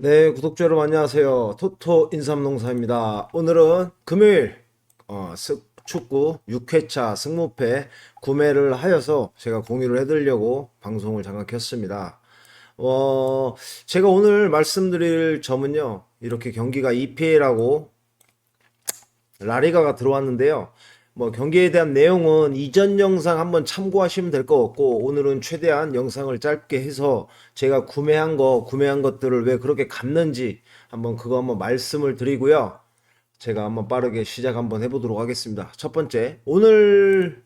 네, 구독자 여러분 안녕하세요. 토토 인삼농사입니다. 오늘은 금요일 어, 스- 축구 6회차 승무패 구매를 하여서 제가 공유를 해드리려고 방송을 잠깐 켰습니다. 어, 제가 오늘 말씀드릴 점은요. 이렇게 경기가 EPL하고 라리가가 들어왔는데요. 뭐 경기에 대한 내용은 이전 영상 한번 참고하시면 될 것 같고 오늘은 최대한 영상을 짧게 해서 제가 구매한 거 구매한 것들을 왜 그렇게 갚는지 한번 그거 한번 말씀을 드리고요. 제가 한번 빠르게 시작 한번 해보도록 하겠습니다. 첫 번째 오늘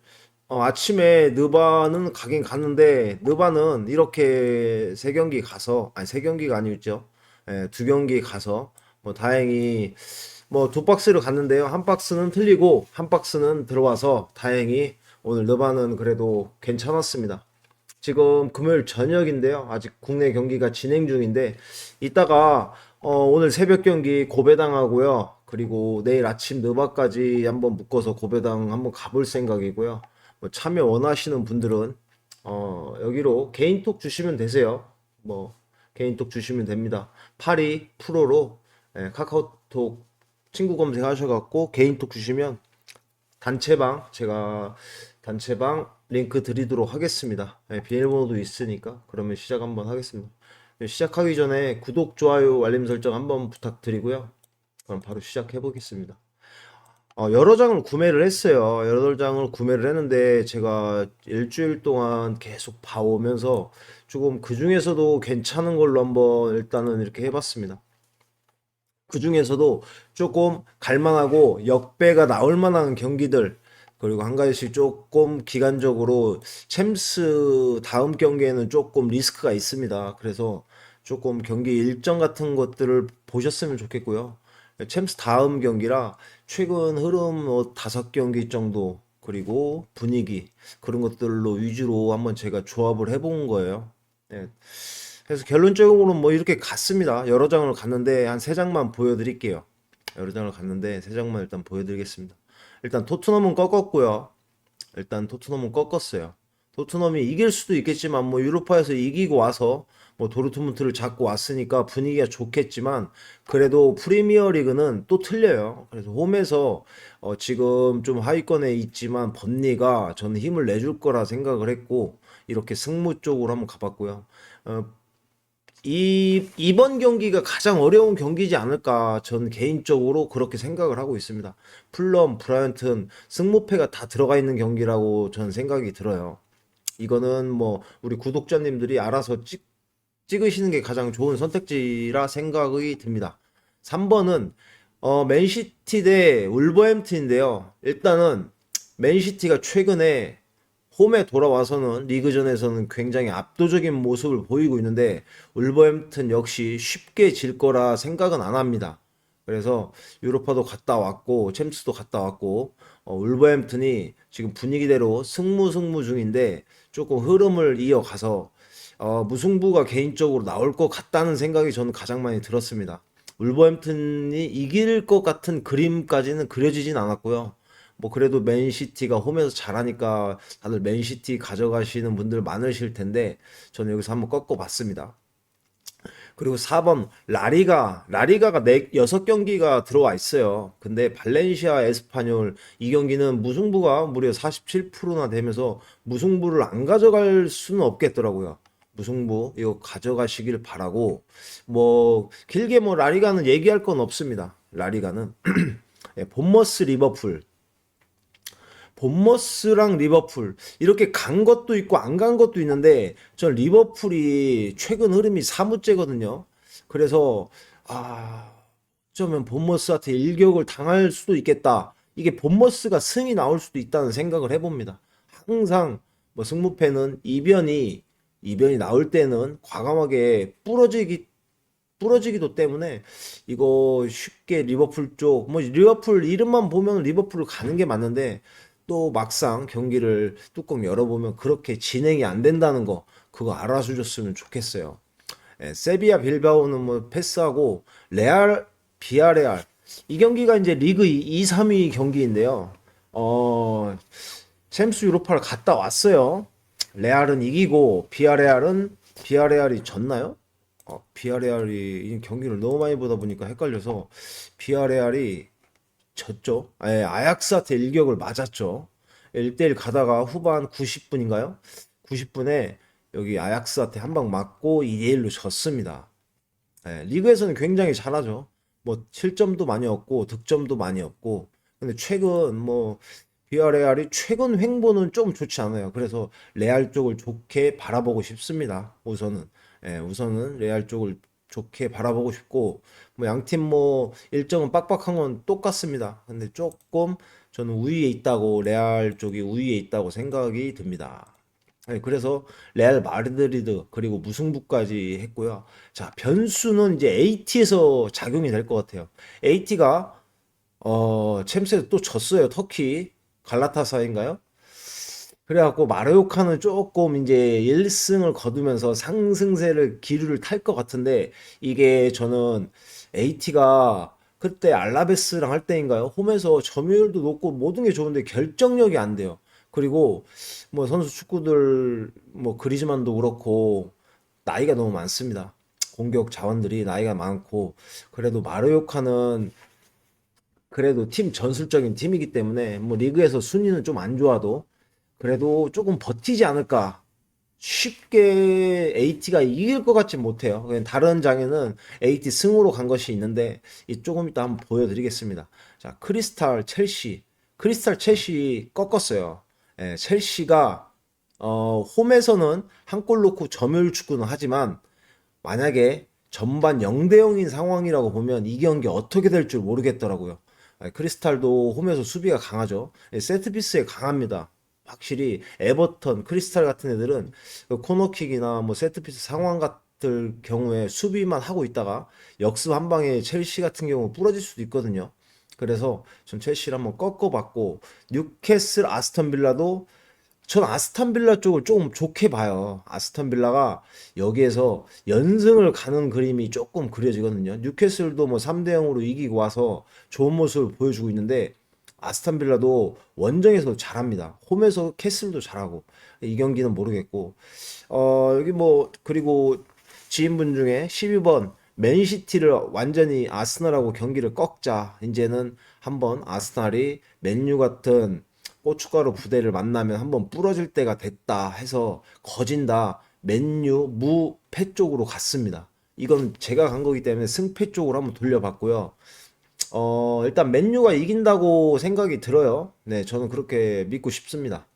어, 아침에 느바는 가긴 갔는데 느바는 이렇게 세 경기 가서 아니 세 경기가 아니었죠. 예, 두 경기 가서 뭐 다행히 뭐 두 박스를 갔는데요. 한 박스는 틀리고 한 박스는 들어와서 다행히 오늘 느바는 그래도 괜찮았습니다. 지금 금요일 저녁인데요. 아직 국내 경기가 진행 중인데 이따가 어, 오늘 새벽 경기 고배당하고요. 그리고 내일 아침 느바까지 한번 묶어서 고배당 한번 가볼 생각이고요. 뭐 참여 원하시는 분들은 어, 여기로 개인톡 주시면 되세요. 뭐 개인톡 주시면 됩니다. 82 프로로 예, 카카오톡 친구 검색하셔갖고 개인톡 주시면 단체방 제가 단체방 링크 드리도록 하겠습니다. 예, 비밀번호도 있으니까 그러면 시작 한번 하겠습니다. 예, 시작하기 전에 구독, 좋아요, 알림 설정 한번 부탁드리고요. 그럼 바로 시작해 보겠습니다. 어, 여러 장을 구매를 했어요. 여러 장을 구매를 했는데 제가 일주일 동안 계속 봐오면서 조금 그 중에서도 괜찮은 걸로 한번 일단은 이렇게 해봤습니다. 그 중에서도 조금 갈만하고 역배가 나올 만한 경기들 그리고 한 가지씩 조금 기간적으로 챔스 다음 경기에는 조금 리스크가 있습니다. 그래서 조금 경기 일정 같은 것들을 보셨으면 좋겠고요. 챔스 다음 경기라 최근 흐름 뭐 다섯 경기 정도 그리고 분위기 그런 것들로 위주로 한번 제가 조합을 해본 거예요. 네. 그래서 결론적으로는 뭐 이렇게 갔습니다. 여러 장을 갔는데 한 세 장만 보여드릴게요. 여러 장을 갔는데 세 장만 일단 보여드리겠습니다. 일단 토트넘은 꺾었고요. 일단 토트넘은 꺾었어요. 토트넘이 이길 수도 있겠지만 뭐 유로파에서 이기고 와서 뭐 도르트문트를 잡고 왔으니까 분위기가 좋겠지만 그래도 프리미어 리그는 또 틀려요. 그래서 홈에서 어 지금 좀 하위권에 있지만 번니가 저는 힘을 내줄 거라 생각을 했고 이렇게 승무 쪽으로 한번 가봤고요. 어 이, 이번 경기가 가장 어려운 경기지 않을까 전 개인적으로 그렇게 생각을 하고 있습니다. 풀럼, 브라이언튼, 승무패가 다 들어가 있는 경기라고 전 생각이 들어요. 이거는 뭐 우리 구독자님들이 알아서 찍, 찍으시는 게 가장 좋은 선택지라 생각이 듭니다. 3번은 어, 맨시티 대 울버햄튼인데요. 일단은 맨시티가 최근에 홈에 돌아와서는 리그전에서는 굉장히 압도적인 모습을 보이고 있는데 울버햄튼 역시 쉽게 질 거라 생각은 안 합니다. 그래서 유로파도 갔다 왔고 챔스도 갔다 왔고 어, 울버햄튼이 지금 분위기대로 승무승무 중인데 조금 흐름을 이어가서 어, 무승부가 개인적으로 나올 것 같다는 생각이 저는 가장 많이 들었습니다. 울버햄튼이 이길 것 같은 그림까지는 그려지진 않았고요. 뭐 그래도 맨시티가 홈에서 잘하니까 다들 맨시티 가져가시는 분들 많으실 텐데 저는 여기서 한번 꺾어봤습니다. 그리고 4번 라리가 라리가가 네 여섯 경기가 들어와 있어요. 근데 발렌시아 에스파뇰 이 경기는 무승부가 무려 47%나 되면서 무승부를 안 가져갈 수는 없겠더라고요. 무승부 이거 가져가시길 바라고 뭐 길게 뭐 라리가는 얘기할 건 없습니다. 라리가는 예, 본머스 리버풀 본머스랑 리버풀 이렇게 간 것도 있고 안 간 것도 있는데 전 리버풀이 최근 흐름이 사무째거든요. 그래서 아 어쩌면 본머스한테 일격을 당할 수도 있겠다. 이게 본머스가 승이 나올 수도 있다는 생각을 해봅니다. 항상 뭐 승무패는 이변이 이변이 나올 때는 과감하게 부러지기 부러지기도 때문에 이거 쉽게 리버풀 쪽 뭐 리버풀 이름만 보면 리버풀을 가는 게 맞는데 또 막상 경기를 뚜껑 열어보면 그렇게 진행이 안 된다는 거 그거 알아주셨으면 좋겠어요. 예, 세비야 빌바오는 뭐 패스하고 레알 비아레알 이 경기가 이제 리그 2, 3위 경기인데요. 어 챔스 유로파를 갔다 왔어요. 레알은 이기고 비아레알은 비아레알이 졌나요? 어, 비아레알이 이 경기를 너무 많이 보다 보니까 헷갈려서 비아레알이 졌죠. 예, 아약스한테 일격을 맞았죠. 1대1 가다가 후반 90분인가요? 90분에 여기 아약스한테 한 방 맞고 2대1로 졌습니다. 예, 리그에서는 굉장히 잘하죠. 뭐 실점도 많이 얻고 득점도 많이 얻고 근데 최근 뭐 비아레알이 최근 횡보는 좀 좋지 않아요. 그래서 레알 쪽을 좋게 바라보고 싶습니다. 우선은 예, 우선은 레알 쪽을 좋게 바라보고 싶고 뭐 양팀 뭐 일정은 빡빡한 건 똑같습니다. 근데 조금 저는 우위에 있다고 레알 쪽이 우위에 있다고 생각이 듭니다. 네, 그래서 레알 마드리드 그리고 무승부까지 했고요. 자, 변수는 이제 AT에서 작용이 될 것 같아요. AT가 어, 챔스에서 또 졌어요. 터키 갈라타사인가요? 그래갖고 마르요카는 조금 이제 1승을 거두면서 상승세를 기류를 탈 것 같은데 이게 저는 AT가 그때 알라베스랑 할 때인가요? 홈에서 점유율도 높고 모든 게 좋은데 결정력이 안 돼요. 그리고 뭐 선수 축구들 뭐 그리즈만도 그렇고 나이가 너무 많습니다. 공격 자원들이 나이가 많고 그래도 마르요카는 그래도 팀 전술적인 팀이기 때문에 뭐 리그에서 순위는 좀 안 좋아도 그래도 조금 버티지 않을까. 쉽게 AT가 이길 것 같지 못해요. 그냥 다른 장에는 AT 승으로 간 것이 있는데 이 조금 이따 한번 보여드리겠습니다. 자, 크리스탈 첼시. 크리스탈 첼시 꺾었어요. 예, 첼시가 어, 홈에서는 한골 넣고 점유율 축구는 하지만 만약에 전반 0대 0인 상황이라고 보면 이 경기 어떻게 될 줄 모르겠더라고요. 아, 크리스탈도 홈에서 수비가 강하죠. 예, 세트피스에 강합니다. 확실히 에버턴, 크리스탈 같은 애들은 그 코너킥이나 뭐 세트피스 상황 같을 경우에 수비만 하고 있다가 역습 한 방에 첼시 같은 경우 부러질 수도 있거든요. 그래서 전 첼시를 한번 꺾어봤고 뉴캐슬, 아스턴 빌라도 전 아스턴 빌라 쪽을 조금 좋게 봐요. 아스턴 빌라가 여기에서 연승을 가는 그림이 조금 그려지거든요. 뉴캐슬도 뭐 3대 0으로 이기고 와서 좋은 모습을 보여주고 있는데 아스턴 빌라도 원정에서 잘합니다. 홈에서 캐슬도 잘하고 이 경기는 모르겠고 어 여기 뭐 그리고 지인분 중에 12번 맨시티를 완전히 아스널하고 경기를 꺾자 이제는 한번 아스널이 맨유 같은 고춧가루 부대를 만나면 한번 부러질 때가 됐다 해서 거진다 맨유 무패 쪽으로 갔습니다. 이건 제가 간 거기 때문에 승패 쪽으로 한번 돌려봤고요. 어, 일단 맨유가 이긴다고 생각이 들어요. 네, 저는 그렇게 믿고 싶습니다.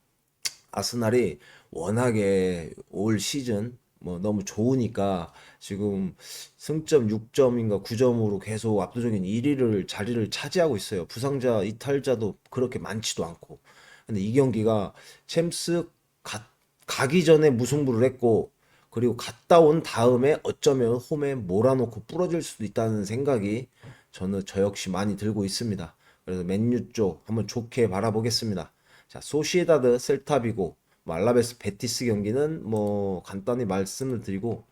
아스날이 워낙에 올 시즌 뭐 너무 좋으니까 지금 승점 6점인가 9점으로 계속 압도적인 1위를 자리를 차지하고 있어요. 부상자, 이탈자도 그렇게 많지도 않고. 근데 이 경기가 챔스 가, 가기 전에 무승부를 했고 그리고 갔다 온 다음에 어쩌면 홈에 몰아놓고 부러질 수도 있다는 생각이 저는 저 역시 많이 들고 있습니다. 그래서 맨유 쪽 한번 좋게 바라보겠습니다. 자, 소시에다드 셀타비고 말라베스 베티스 경기는 뭐 간단히 말씀을 드리고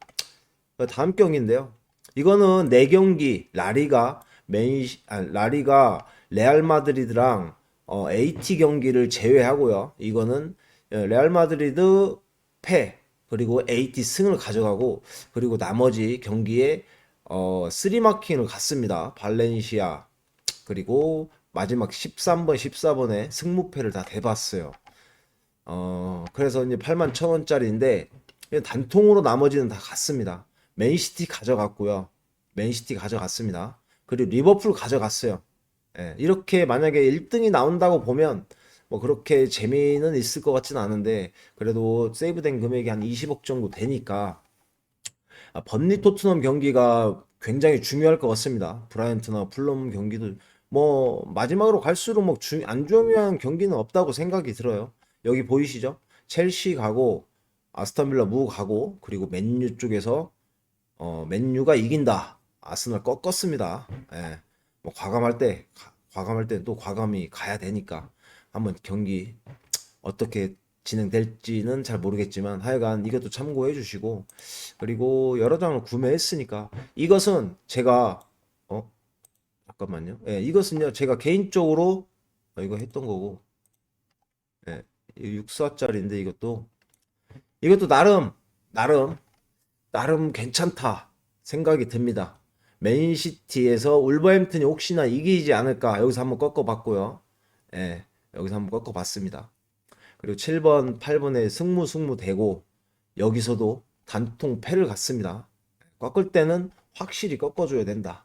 다음 경기인데요. 이거는 네 경기 라리가 맨 아, 라리가 레알 마드리드랑 어, AT 경기를 제외하고요. 이거는 어, 레알 마드리드 패 그리고 AT 승을 가져가고 그리고 나머지 경기에 어, 쓰리마킹을 갔습니다. 발렌시아 그리고 마지막 13번, 14번에 승무패를 다 대봤어요. 어, 그래서 이제 8만 1천 원짜리인데 단통으로 나머지는 다 갔습니다. 맨시티 가져갔고요. 맨시티 가져갔습니다. 그리고 리버풀 가져갔어요. 예, 이렇게 만약에 1등이 나온다고 보면 뭐 그렇게 재미는 있을 것 같지는 않은데 그래도 세이브된 금액이 한 20억 정도 되니까 아, 번리 토트넘 경기가 굉장히 중요할 것 같습니다. 브라이언트나 풀럼 경기도 뭐 마지막으로 갈수록 뭐안 중요한 경기는 없다고 생각이 들어요. 여기 보이시죠? 첼시 가고 아스턴 빌라 무 가고 그리고 맨유 쪽에서 어 맨유가 이긴다. 아스널 꺾었습니다. 예. 뭐 과감할 때 가- 과감할 때 또 과감히 가야 되니까 한번 경기 어떻게 진행될지는 잘 모르겠지만 하여간 이것도 참고해 주시고 그리고 여러 장을 구매했으니까 이것은 제가 어 잠깐만요. 예, 이것은요 제가 개인적으로 어, 이거 했던 거고 예, 6사짜리인데 이것도 이것도 나름 나름 나름 괜찮다. 생각이 듭니다. 맨시티에서 울버햄튼이 혹시나 이기지 않을까 여기서 한번 꺾어봤고요. 예, 여기서 한번 꺾어봤습니다. 그리고 7번, 8번에 승무 승무 되고 여기서도 단통 패를 갔습니다. 꺾을 때는 확실히 꺾어줘야 된다.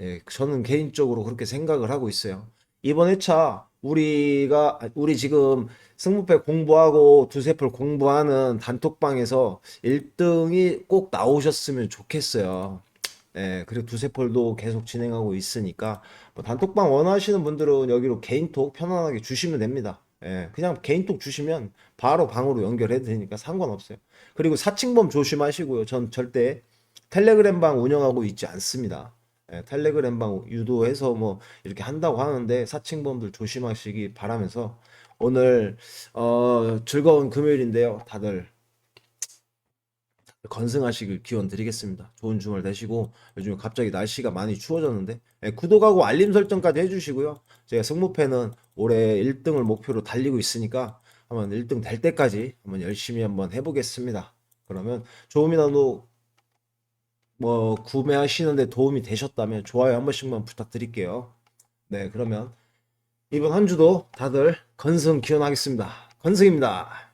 예, 저는 개인적으로 그렇게 생각을 하고 있어요. 이번 회차 우리가 우리 지금 승무패 공부하고 두세 풀 공부하는 단톡방에서 1등이 꼭 나오셨으면 좋겠어요. 예, 그리고 두세 폴도 계속 진행하고 있으니까 뭐 단톡방 원하시는 분들은 여기로 개인톡 편안하게 주시면 됩니다. 예, 그냥 개인톡 주시면 바로 방으로 연결해 드리니까 상관없어요. 그리고 사칭범 조심하시고요. 전 절대 텔레그램 방 운영하고 있지 않습니다. 예, 텔레그램 방 유도해서 뭐 이렇게 한다고 하는데 사칭범들 조심하시기 바라면서 오늘 어, 즐거운 금요일인데요. 다들 건승하시길 기원 드리겠습니다. 좋은 주말 되시고 요즘에 갑자기 날씨가 많이 추워졌는데 예, 구독하고 알림 설정까지 해주시고요. 제가 승무패는 올해 1등을 목표로 달리고 있으니까 한번 1등 될 때까지 한번 열심히 한번 해보겠습니다. 그러면 조금이라도 뭐 구매하시는데 도움이 되셨다면 좋아요 한 번씩만 부탁드릴게요. 네, 그러면 이번 한 주도 다들 건승 기원하겠습니다. 건승입니다.